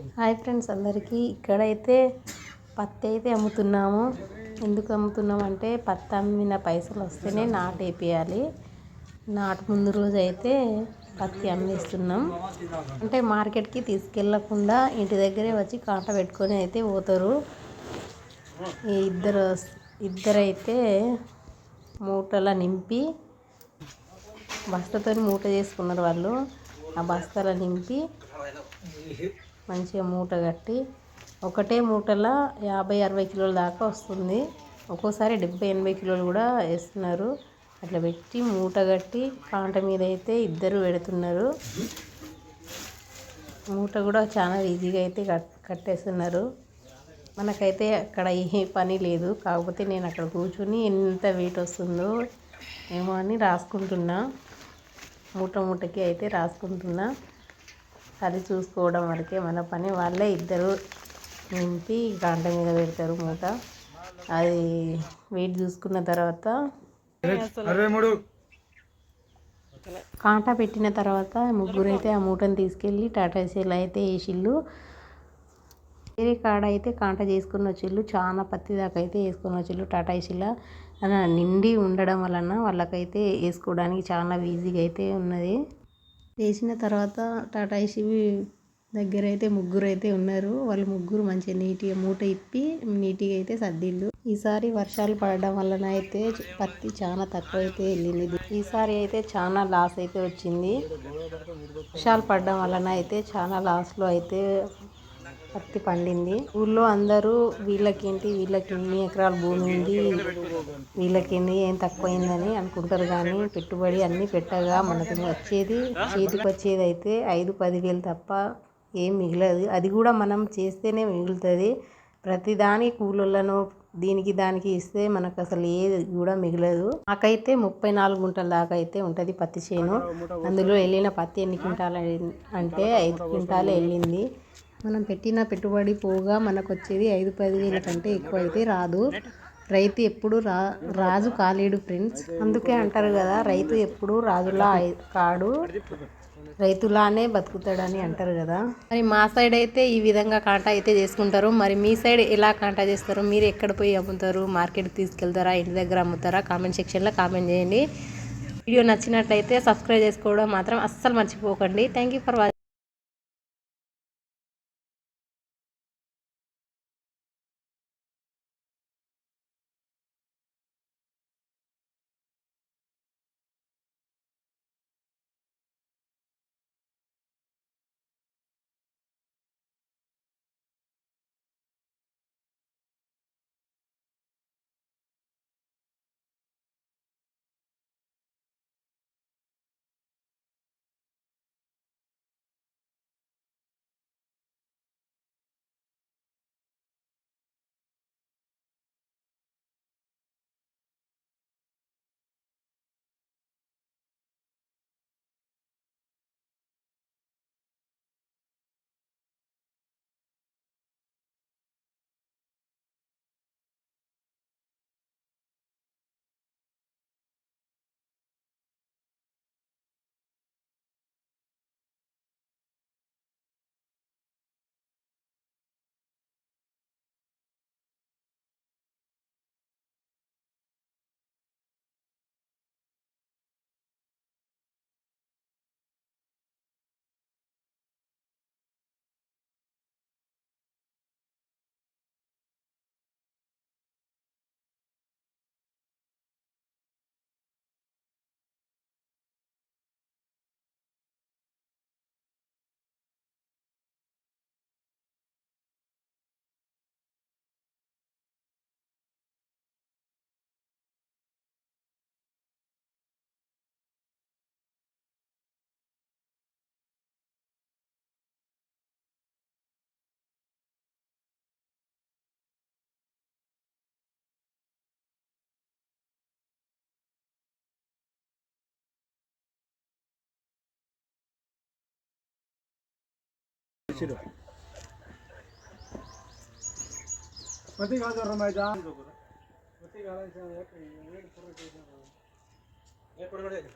Hi friends అందరికీ. ఇక్కడైతే పత్తి అయితే అమ్ముతున్నాము. ఎందుకు అమ్ముతున్నాం అంటే పత్తి అమ్మిన పైసలు వస్తేనే నాటు వేపియాలి. నాటు ముందు రోజు అయితే పత్తి అమ్మేస్తున్నాం. అంటే మార్కెట్కి తీసుకెళ్ళకుండా ఇంటి దగ్గరే వచ్చి కాంట పెట్టుకొని అయితే పోతారు. ఈ ఇద్దరు ఇద్దరైతే మూటల నింపి బస్తతో మూట చేసుకున్నారు వాళ్ళు. ఆ బస్తాల నింపి మంచిగా మూట కట్టి ఒకటే మూటలో యాభై అరవై కిలోల దాకా వస్తుంది. ఒక్కోసారి డెబ్బై ఎనభై కిలోలు కూడా వేస్తున్నారు. అట్లా పెట్టి మూట కట్టి కాంట మీద అయితే ఇద్దరు పెడుతున్నారు. మూట కూడా చాలా ఈజీగా అయితే కట్ కట్టేస్తున్నారు. మనకైతే అక్కడ ఏ పని లేదు. కాకపోతే నేను అక్కడ కూర్చుని ఎంత వెయిట్ వస్తుందో ఏమో అని రాసుకుంటున్నా. మూట మూటకి అయితే రాసుకుంటున్నా. అది చూసుకోవడం వరకే మన పని వాళ్ళే ఇద్దరు నింపి గంట మీద పెడతారు మూట అది వెయిట్ చూసుకున్న తర్వాత కాంట పెట్టిన తర్వాత ముగ్గురు అయితే ఆ మూటను తీసుకెళ్ళి టాటా సీల్ అయితే వేసిళ్ళు వేరే కాడ అయితే కాంట చేసుకుని వచ్చిళ్ళు చాలా పత్తి దాకా అయితే వేసుకొని వచ్చిళ్ళు టాటా ఏసీలో నిండి ఉండడం వలన వాళ్ళకైతే వేసుకోవడానికి చాలా ఈజీగా అయితే ఉన్నది. వేసిన తర్వాత టాటా ఏసీబీ దగ్గర అయితే ముగ్గురు అయితే ఉన్నారు. వాళ్ళు ముగ్గురు మంచిగా నీట్గా మూట ఇప్పి నీట్గా అయితే సర్దిళ్ళు. ఈసారి వర్షాలు పడడం వలన అయితే పత్తి చాలా తక్కువ అయితే వెళ్ళింది. ఈసారి అయితే చాలా లాస్ అయితే వచ్చింది. వర్షాలు పడడం వలన అయితే చాలా లాస్లో అయితే పత్తి పండింది. ఊళ్ళో అందరూ వీళ్ళకేంటి వీళ్ళకి ఎన్ని ఎకరాల భూమి ఉంది వీళ్ళకేంటి ఏం తక్కువైందని అనుకుంటారు కానీ పెట్టుబడి అన్నీ పెట్టగా మనకు వచ్చేది చేతికి వచ్చేది అయితే ఐదు పదివేలు తప్ప ఏం మిగలదు. అది కూడా మనం చేస్తేనే మిగులుతుంది. ప్రతిదాని కూలోళ్ళను దీనికి దానికి ఇస్తే మనకు అసలు ఏది కూడా మిగలదు. నాకైతే ముప్పై నాలుగు గుంటల దాకా అయితే ఉంటుంది పత్తి చేను. అందులో వెళ్ళిన పత్తి ఎన్ని క్వింటాలు అంటే ఐదు క్వింటాలు వెళ్ళింది. మనం పెట్టిన పెట్టుబడి పోగా మనకు వచ్చేది ఐదు పదివేల కంటే ఎక్కువ అయితే రాదు. రైతు ఎప్పుడు రా రాజు కాలేడు ఫ్రెండ్స్. అందుకే అంటారు కదా రైతు ఎప్పుడు రాజులా కాడు. రైతులానే బతుకుతాడని అంటారు కదా. మరి మా సైడ్ అయితే ఈ విధంగా కాంటా అయితే చేసుకుంటారు. మరి మీ సైడ్ ఎలా కాంటా చేస్తారు? మీరు ఎక్కడ పోయి అమ్ముతారు? మార్కెట్కి తీసుకెళ్తారా? ఇంటి దగ్గర అమ్ముతారా? కామెంట్ సెక్షన్లో కామెంట్ చేయండి. వీడియో నచ్చినట్లయితే సబ్స్క్రైబ్ చేసుకోవడం మాత్రం అస్సలు మర్చిపోకండి. థ్యాంక్ యూ ఫర్ వాచింగ్ ছিল मती घाल कर मैदा मती घालायचं वेळ पूर्ण करायचं